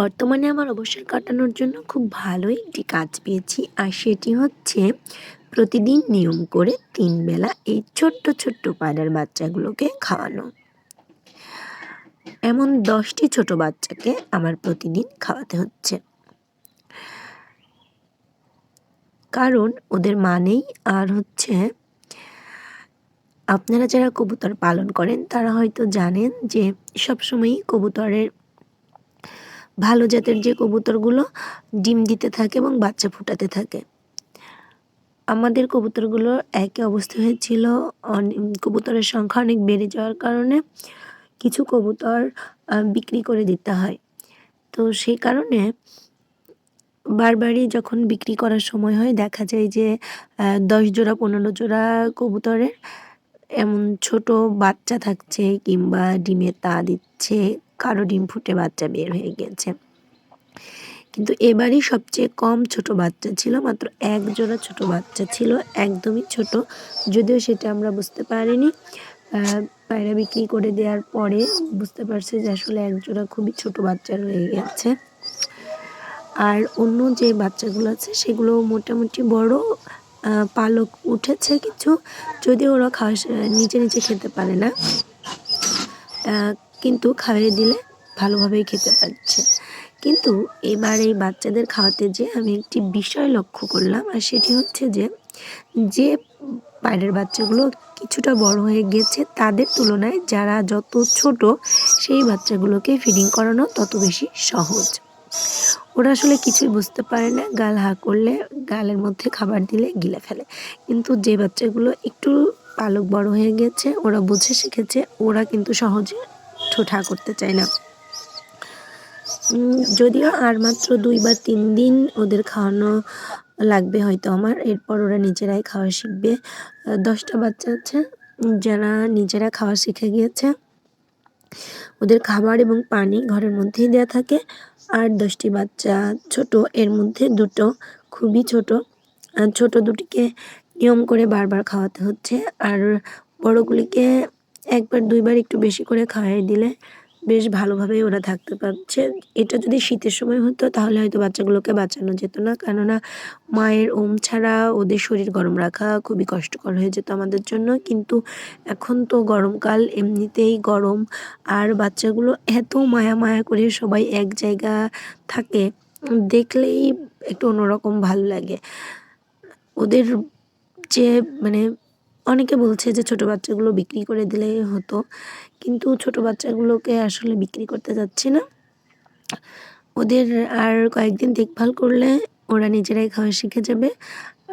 বর্তমানে আমার অবসর কাটানোর জন্য খুব ভালো একটি কাজ পেয়েছি, আর সেটি হচ্ছে প্রতিদিন নিয়ম করে তিন বেলা এই ছোট্ট ছোট্ট পায়রার বাচ্চাগুলোকে খাওয়ানো। এমন দশটি ছোট বাচ্চাকে আমার প্রতিদিন খাওয়াতে হচ্ছে। কারণ ওদের মানেই আর হচ্ছে আপনারা যারা কবুতর পালন করেন, তারা হয়তো জানেন যে সবসময়ই কবুতরের ভালো জাতের যে কবুতরগুলো ডিম দিতে থাকে এবং বাচ্চা ফুটাতে থাকে। আমাদের কবুতরগুলো একই অবস্থা হয়েছিল। কবুতরের সংখ্যা অনেক বেড়ে যাওয়ার কারণে কিছু কবুতর বিক্রি করে দিতে হয়। তো সেই কারণে বারবারই যখন বিক্রি করার সময় হয়, দেখা যায় যে দশ জোড়া, পনেরো জোড়া কবুতরের এমন ছোট বাচ্চা থাকছে কিংবা ডিমে তা দিচ্ছে। কারও ডিম ফুটে বাচ্চা বের হয়ে গেছে। কিন্তু এবারই সবচেয়ে কম ছোট বাচ্চা ছিল, মাত্র এক জোড়া ছোট বাচ্চা ছিল, একদমই ছোট। যদিও সেটা আমরা বুঝতে পারিনি। পায়রা বিক্রি করে দেওয়ার পরে বুঝতে পারছি যে আসলে এক জোড়া খুবই ছোট বাচ্চা রয়ে গেছে। আর অন্য যে বাচ্চাগুলো আছে, সেগুলো মোটামুটি বড় পালক উঠেছে কিছু। যদিও ওরা খাওয়া নিচে নিচে খেতে পারে না। কিন্তু খাইয়ে দিলে ভালোভাবেই খেতে পারছে। কিন্তু এবার এই বাচ্চাদের খাওয়াতে যে আমি একটি বিষয় লক্ষ্য করলাম, আর সেটি হচ্ছে যে যে বাইরের বাচ্চাগুলো কিছুটা বড় হয়ে গেছে, তাদের তুলনায় যারা যত ছোট, সেই বাচ্চাগুলোকে ফিডিং করানো তত বেশি সহজ। ওরা আসলে কিছুই বুঝতে পারে না, গাল হা করলে, গালের মধ্যে খাবার দিলে গিলে ফেলে। কিন্তু যে বাচ্চাগুলো একটু পালক বড় হয়ে গেছে, ওরা বুঝে শিখেছে, ওরা কিন্তু সহজে ঠোঁঠা করতে চায় না। যদিও আর মাত্র দুই বা তিন দিন ওদের খাওয়ানো লাগবে হয়তো আমার, এরপর ওরা নিজেরাই খাওয়া শিখবে। দশটা বাচ্চা আছে, যারা নিজেরা খাওয়া শিখে গিয়েছে। ওদের খাবার এবং পানি ঘরের মধ্যেই দেওয়া থাকে। আর দশটি বাচ্চা ছোট, এর মধ্যে দুটো খুবই ছোট। ছোট দুটিকে নিয়ম করে বারবার খাওয়াতে হচ্ছে। আর বড়গুলিকে একবার দুইবার একটু বেশি করে খাওয়াই দিলে বেশ ভালোভাবেই ওরা থাকতে পারছে। এটা যদি শীতের সময় হতো তাহলে হয়তো বাচ্চাগুলোকে বাঁচানো যেত না। কেননা মায়ের ওম ছাড়া ওদের শরীর গরম রাখা খুবই কষ্টকর হয়ে যেত আমাদের জন্য। কিন্তু এখন তো গরমকাল, এমনিতেই গরম। আর বাচ্চাগুলো এত মায়া মায়া করে সবাই এক জায়গা থাকে, দেখলেই একটু অন্যরকম ভালো লাগে। ওদের যে মানে অনেকে বলছে যে ছোট বাচ্চাগুলো বিক্রি করে দিলে হতো, কিন্তু ছোট বাচ্চাগুলোকে আসলে বিক্রি করতে যাচ্ছি না। ওদের আর কয়েকদিন দেখভাল করলে ওরা নিজেরাই খাওয়া শিখে যাবে,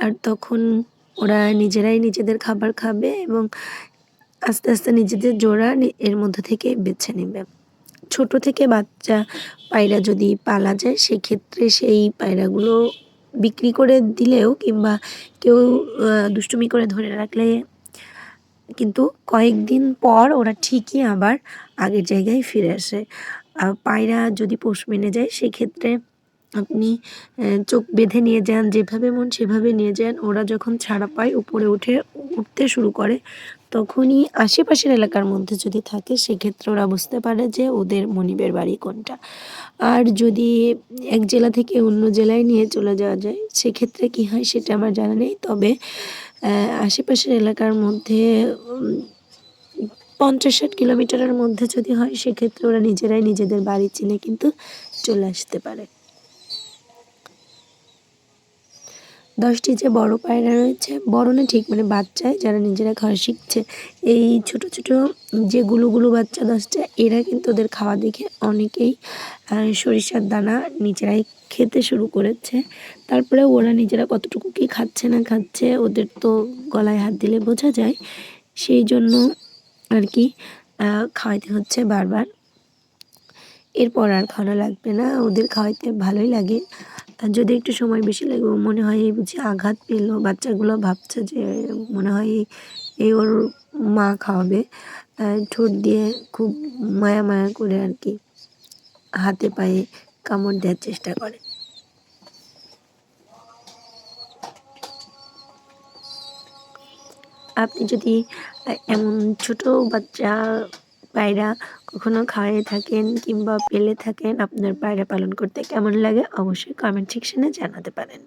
আর তখন ওরা নিজেরাই নিজেদের খাবার খাবে এবং আস্তে আস্তে নিজেদের জোড়া এর মধ্যে থেকে বেছে নেবে। ছোট থেকে বাচ্চা পায়রা যদি পালা যায়, সেক্ষেত্রে সেই পায়রাগুলো বিক্রি করে দিলেও কিংবা কেউ দুষ্টুমি করে ধরে রাখলে কিন্তু কয়েকদিন পর ওরা ঠিকই আবার আগের জায়গায় ফিরে আসে। পায়রা যদি পোষ মেনে যায়, সেক্ষেত্রে আপনি চোখ বেঁধে নিয়ে যান, যেভাবে মন সেভাবে নিয়ে যান। ওরা যখন ছাড়া পায়, উপরে উঠে উঠতে শুরু করে তখনই আশেপাশের এলাকার মধ্যে যদি থাকে, সেক্ষেত্রে ওরা বুঝতে পারে যে ওদের মনিবের বাড়ি কোনটা। আর যদি এক জেলা থেকে অন্য জেলায় নিয়ে চলে যাওয়া যায়, সেক্ষেত্রে কি হয় সেটা আমার জানা নেই। তবে আশেপাশের এলাকার মধ্যে পঞ্চাশ ষাট কিলোমিটারের মধ্যে যদি হয়, সেক্ষেত্রে ওরা নিজেরাই নিজেদের বাড়ি চিনে কিন্তু চলে আসতে পারে। দশটি যে বড় পায়রা রয়েছে বড় না ঠিক মানে বাচ্চায় যারা নিজেরা খাওয়া শিখছে, এই ছোট ছোট যে গুলুগুলু বাচ্চা দশটা, এরা কিন্তু ওদের খাওয়া দেখে অনেকেই সরিষার দানা নিজেরাই খেতে শুরু করেছে। তারপরে ওরা নিজেরা কতটুকু কি খাচ্ছে না খাচ্ছে, ওদের তো গলায় হাত দিলে বোঝা যায়। সেই জন্য আর কি খাওয়াইতে হচ্ছে বারবার। এরপর আর খাওয়ানো লাগবে না, ওদের খাওয়াইতে ভালোই লাগে। যদি একটু সময় বেশি লাগে মনে হয় এই বুঝি আঘাত পেল, বাচ্চাগুলো ভাবছে যে মনে হয় এই ওর মা খাওয়াবে ঠোঁট দিয়ে খুব মায়া মায়া করে আর কি হাতে পায়ে কামড় দেওয়ার চেষ্টা করে। আপনি যদি এমন ছোট বাচ্চা পায়রা কখনো খাওয়াই থাকেন কিংবা পেলে থাকেন, আপনার পায়রা পালন করতে কেমন লাগে অবশ্যই কমেন্ট সেকশনে জানাতে পারেন।